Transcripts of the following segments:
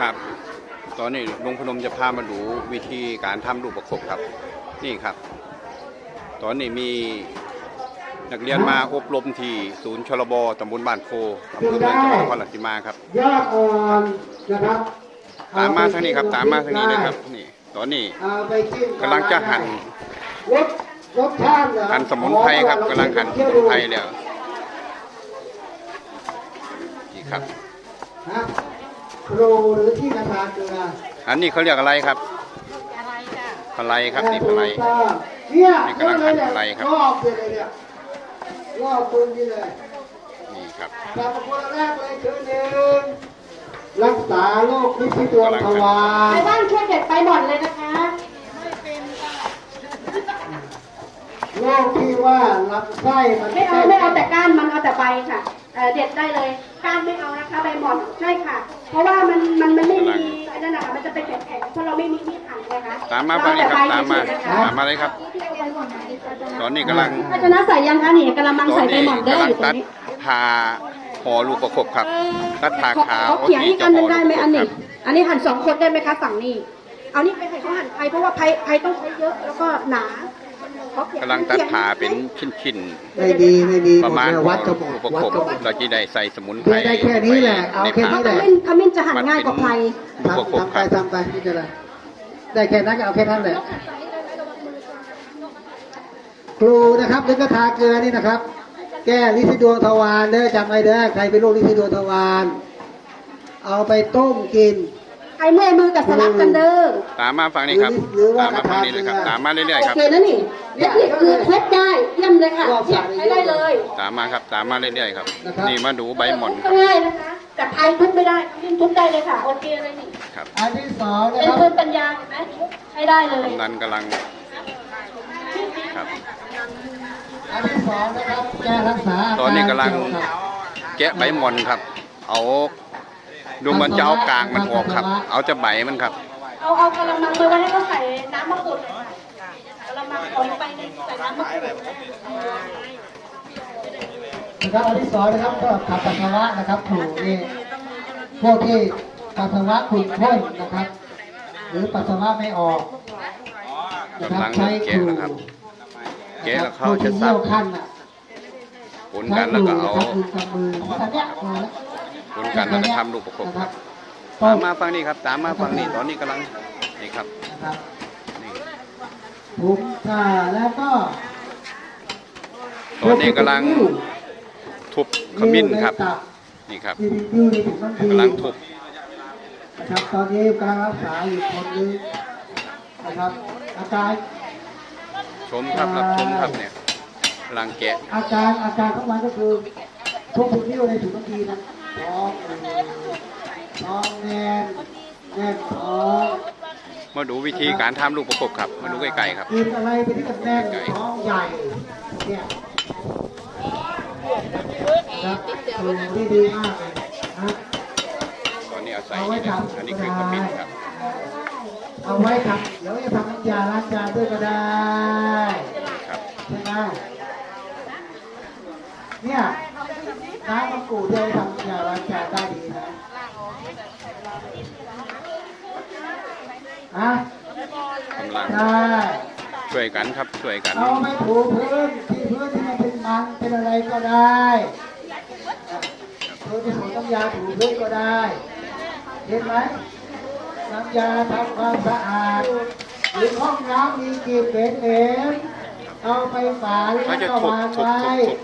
ครับ ตอนนี้ลุงพนมจะพามาดูวิธีการทำลูกประคบครับ นี่ครับ ตอนนี้มีนักเรียนมาอบรมที่ศูนย์ชลบตำบลบ้านโพอำเภอเมืองจังหวัดนครราชสีมาครับ ยอดอ่อนนะครับตามมาทางนี้ครับตามมาทางนี้เลยครับ นี่ ตอนนี้เอาไปจิ้มกำลังจะหั่นรสรสชาติเหรอหั่นสมุนไพรครับกำลังหั่นสมุนไพรแล้วนี่ครับ ฮะ ครูหรือที่กระทาเกลืออันนี้เขาเรียกอะไรครับอะไรจ้ะพลายครับนี่พลายเนี่ยนี่กำลังหั่นอะไรครับ รอบเลยเนี่ยรอบปืนนี่เลยนี่ครับสรรพคุณแรกเลยคือหนึ่งรักษาโรคพิษที่ดวงทวารไปบ้านช่วยเด็ดไปหมดเลยนะคะโรคที่ว่าลำไส้มันไม่เอาไม่เอาแต่ก้านมันเอาแต่ใบค่ะ เอ่อเด็ดได้เลยก้านไม่เอานะคะใบหมอนใช่ค่ะ เพราะว่ามันมันมันไม่มีไอ้นั่นนะคะมันจะเป็นแข็งๆเพราะเราไม่มีมีดหั่นนะคะตามมาฟังนี่ครับเอตามมาแต่ใบตามมาเลยครับ ตอนนี้กำลังภาชนะใส่ยังคะนี่กระมังตอใส่นใบนี้หมอนเด้อกำลังอยู่ตรตังดนี้ผ่าห่อลูกประคบครับตัดผ่าขาวเขาเขียงอีกอันหนึงได้ไหมอันนี้ครับอันนี้หั่นสองคนได้ไหมคะฝั่งนี้ เอานี่ไปให้เขาหั่นไพเพราะว่าไพไพต้องใช้เยอะแล้วก็หนาเขาเขียน กำลังตัดผ่าเป็นชิ้นไม่ดีไม่ดีๆ ประมาณวัดกระบอกลูกประวัคดบกระบอกเราจะได้ใส่สมุนไพรเพื่อได้แค่นี้แหละเอาแค่นี้ขมิ้นขมิ้นจะหั่นง่ายกว่าไพลูกประคบทำคไปรับ ทำไปไม่เป็นไรได้แค่นั้นก็เอาแค่นั้นแหละ ครูนะครับนึกกระทาเกลือนี่นะครับ แก้ลิซิดวงทวารเด้อจำไว้เด้อใครเป็นโรคลิซิดวงทวารเอาไปต้มกิน ไอ้เมื่อยมือกับสลับกันเด้อตามมาฟังนี่ครับ หรือว่าตามมาฟังนี่เลยครับตามมาเรื่อยๆโอครับเคนะนี่ เทคนิคคือเทคได้เยี่ยมเลยค่ะเทียบใช้ได้เลยตามมาครับตามมาเรื่อยๆครับ นะครับ นี่มาดูใบหม่อนคก็รับง่ายนะคะแต่ไทยทุบไม่ได้ยิ่งทุบได้เลยค่ะโอเคเลยนี่ครับอันที่สองนะเป็นครับ ภูมิปัญญาเห็นไหมใช้ได้เลย กำนันกำลังครับ อันที่สองนะครับ แก้รักษาาารตอนนี้กำลังเกี่ยวกับแกะใบหม่อนครับ เอาดูมันจะเอากลางมันออกครับ เอาจะใบมันครับ เอาเอากระมังไปไว้ให้เขาใส่น้ำมะกรูดหน่อยค่ะกระมังเอาลงไปในใส่น้ำมะกรูดนะครับอันที่สองนะครับก็ขับปัสสาวะนะครับถูกนี่พวกที่ปัสสาวะขุ่นข้นนะครับ หรือปัสสาวะไม่ออกนะครับใช้แกะครูนะครับแกะแล้วเขาผู้จะที่สัเยี่บยวขั้นอะผลกันแล้วก็เอาใช้ครูกับมือนะครับเนี่ยพอแล้วผลกันแล้วก็ทำลูกประคบนะครับ ตามมาฟังนี่ครับ ตามมาฟังนี่ตอนนี้กำลังนี่ครับ ถุงผ้าแล้วก็ตอนนี้กำลังทุบขมิ้นครับ นี่ครับที่ดิ้วในถุงน้ำดีกำลังทุบนะครับตอนนี้กำลังรักษาอยู่คนนึงนะครับ อาการชมครับรับชมครับเนี่ยกำลังแกะ อาการอาการของมันก็คือทุกนิ้วในถุงน้ำดีนะท้องอืดท้องแน่นแน่นท้อง มาดูวิธีการทำลูกประคบครับ มาดูใกล้ๆครับกินอะไรไปที่กับแน่นท้องใหญ่เนี่ยนะครับดูที่ดีมากเลยนะตอนนี้เอาใส่นี่นะครับอันนี้คือขมิ้นครับ เอาไว้ทำเดี๋ยวจะทำน้ำยาล้างจานด้วยก็ได้ครับใช่ไหมเนี่ยน้ำมะกรูดที่เอาไปทำน้ำยาล้างจานได้ ดีนะฮะกำลังได้ช่วยกันครับช่วยกันเอาไปถูพื้นที่พื้นที่มันเป็นมันเป็นอะไรก็ได้พื้นที่ถูน้ำยาถูพื้นก็ได้เห็นไหมน้ำยาทำความสะอาดหรือห้องน้ำมีกลิ่นเหม็นๆเอาไปฝาแล้วเขาจะก็ทุบวางทุบไว้ทุบทุบ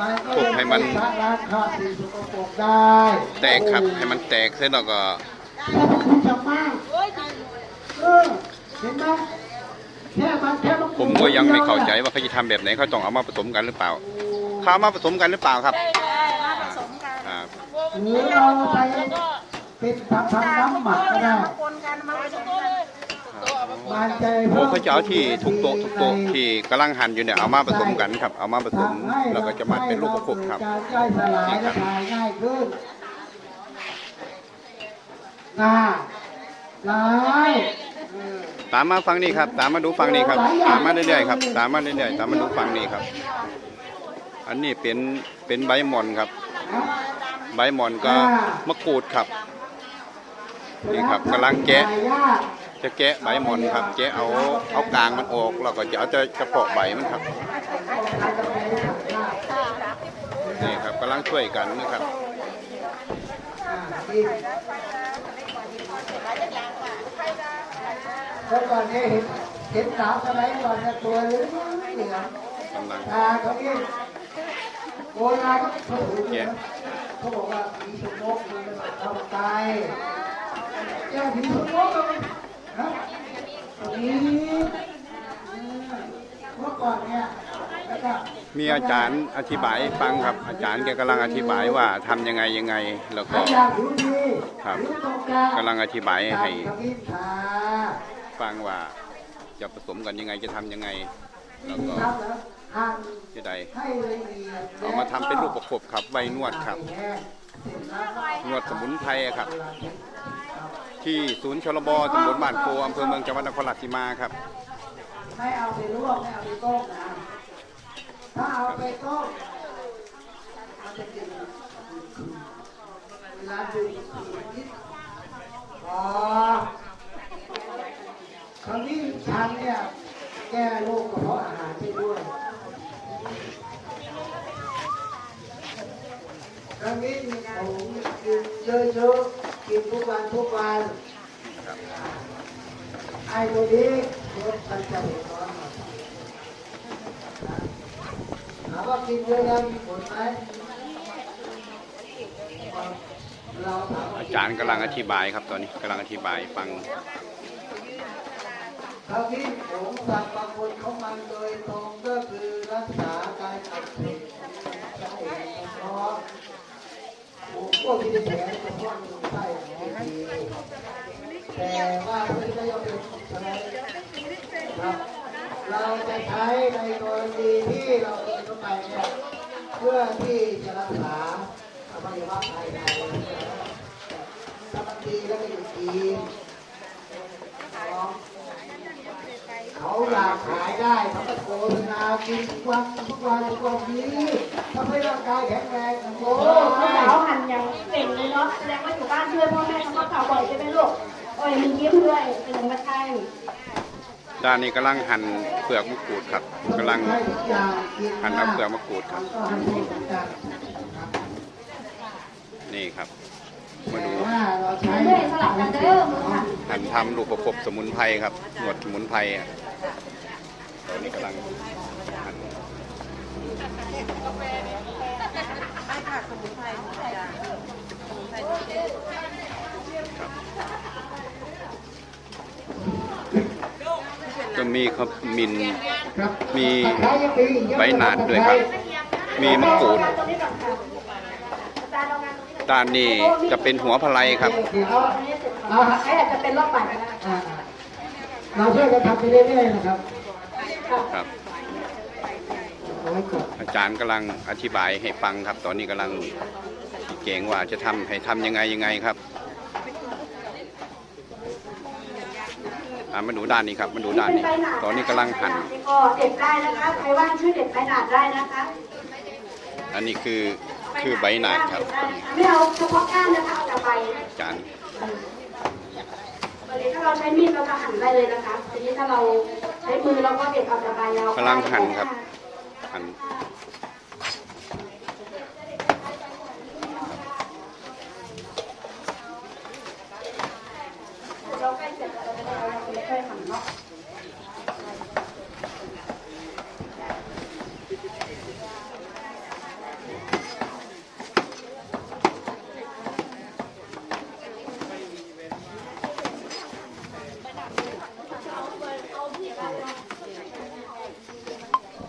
มันก็ทุบให้มันจะล้างข้าวสิ่งสกปรกได้แตกครับให้มันแตกเสร็จแล้วก็ เออเห็นไหมแค่มันแค่มันผมก็ยังไม่เข้าใจว่าเขาจะทำแบบไหนเขาต้องเอามาผสมกันหรือเปล่าเขาเอามาผสมกันหรือเปล่าครับครับหรือเราไปเป็นทำทำน้ำหมักก็ได้มันใจโอ้เขาจะเอาที่ทุกโต๊ะทุกโต๊ะที่กำลังหั่นอยู่เนี่ยเอามาผสมกันครับ เอามาผสมแล้วก็จะมาเป็นลูกประคบครับการย่อยสลายและถ่ายง่ายขึ้นน่าร้าย ตามมาฟังนี่ครับ ตามมาดูฟังนี่ครับ ตามมาเรื่อยๆครับ ตามมาเรื่อยๆ ตามมาดูฟังนี่ครับ อันนี้เป็นเป็นใบหมอนครับ ใบหมอนก็มะกรูดครับ นี่ครับกำลังแกะ จะแกะใบหมอนครับ แกะเอาเอากลางมันออกแล้วก็จะเอาแต่เฉพาะใบมันครับ นี่ครับกำลังช่วยกันนะครับ อ่านี่เมื่อก่อนเนี่ยเห็นเห็นสาวสมัยก่อนเนี่ยตัวเหลืองเหลืองกำลังตาเขาเองโบราณเขาถือเนี่ยเขาบอกว่าผีสมกมันเข้าตายแก้ผีสมกนะตรงนี้เมื่อก่อนเนี่ยแล้วก็มีอาจารย์อธิบายให้ฟังครับ อาจารย์แกกำลังอธิบายว่าทำยังไงยังไง แล้วใครก็อยากรู้ดีครับรู้ตรงกันกำลังอธิบายให้ตามคำนิทา ฟังว่าจะผสมกันยังไงจะทำยังไง แล้วก็ทำแล้วหั่นจะได้ให้ละเอียดเอามาทำเป็นรูปประคบครับไว้นวดครับ นวดสมุนไพรครับ ที่ศูนย์ชลบตำบลบ้านโพอำเภอเมืองจังหวัดนครราชสีมาครับไม่เอาไปลวกไม่เอาไปต้มนะถ้าเอาไปต้มมันจะกินเวลาดูนิดพอคราวนี้ชันเนี่ยแก้โรคกระเพาะอาหารได้ด้วยคราวนี้มีผมกินเยอะๆ กินทุกวันทุกวันไอ้ตัวนี้รถมันจะเห็นร้อนถามว่ากินเยอะแล้วมีผลไหมเราอาจารย์กำลังอธิบายครับตอนนี้กำลังอธิบายฟัง คราวนี้ผมสั่งบางคนเขามันโดยตรงก็คือรักษาการอักเสบสาเหตุเพราะผมพวกที่ได้แผลเฉพาะลำไส้ไม่ดีแต่ว่าไม่ได้เอาเป็นอะไรครับเราจะใช้ในกรณีที่เราเดินเข้าไปเนี่ยเพื่อที่จะรักษาอวัยวะภายในถ้ามันดีแล้วก็อยู่ดี เขาอยากขายได้เขาก็โฆษณากินทุกวันทุกวันทุกวันนี้ทำให้ร่างกายแข็งแรงโอ้โหโอ้พี่สาวหั่นอย่างเก่งเลยเนาะแสดงว่าอยู่บ้านช่วยพ่อแม่ทำกับข้าวบ่อยใช่ไหมลูกโอ้ยมียิ้มด้วยเป็นอย่างมาใช่ด้านนี้กำลังหั่นเปลือกมะกรูดครับกำลังให้ทุกอย่างกินหั่นเอาเปลือกมะกรูดครับก็ให้ทุกอย่างนี่ครับ มาดูว่าเราใช้เรื่อยสลับกันเด้อมือค่ะหั่นทำรูปประคบสมุนไพรครับหนวดสมุนไพรอะตอนนี้กำลังหั่นครับก็มีครับมินครับมีใบหนาดด้วยครับ มีมะกรูด ด้านนี้จะเป็นหัวพะไลครับเดี๋ยวเอาอันนี้เสร็จก่อนใครอาจจะเป็นรอบบ่ายก็ได้อ่าเราช่วยกันทำไปเรื่อยๆนะครับครับ เอาไว้ก่อนอาจารย์กำลังอธิบายให้ฟังครับ ตอนนี้กำลังเก่งว่าจะทำให้ทำยังไงยังไงครับอะมาดูด้านนี้ครับมาดูด้านนี้ ตอนนี้กำลังหั่นก็เด็ดได้นะคะ ใครว่างช่วยเด็ดใบหนาดได้นะคะ อันนี้คือ คือใบหนาดครับไม่เอาเฉพาะก้านนะคะเอาแต่ใบอาจารย์วันนี้ถ้าเราใช้มีดเราจะหั่นได้เลยนะคะทีนี้ถ้าเราใช้มือเราก็เด็ดเอาแต่ใบเรากำลังหั่นครับหั่น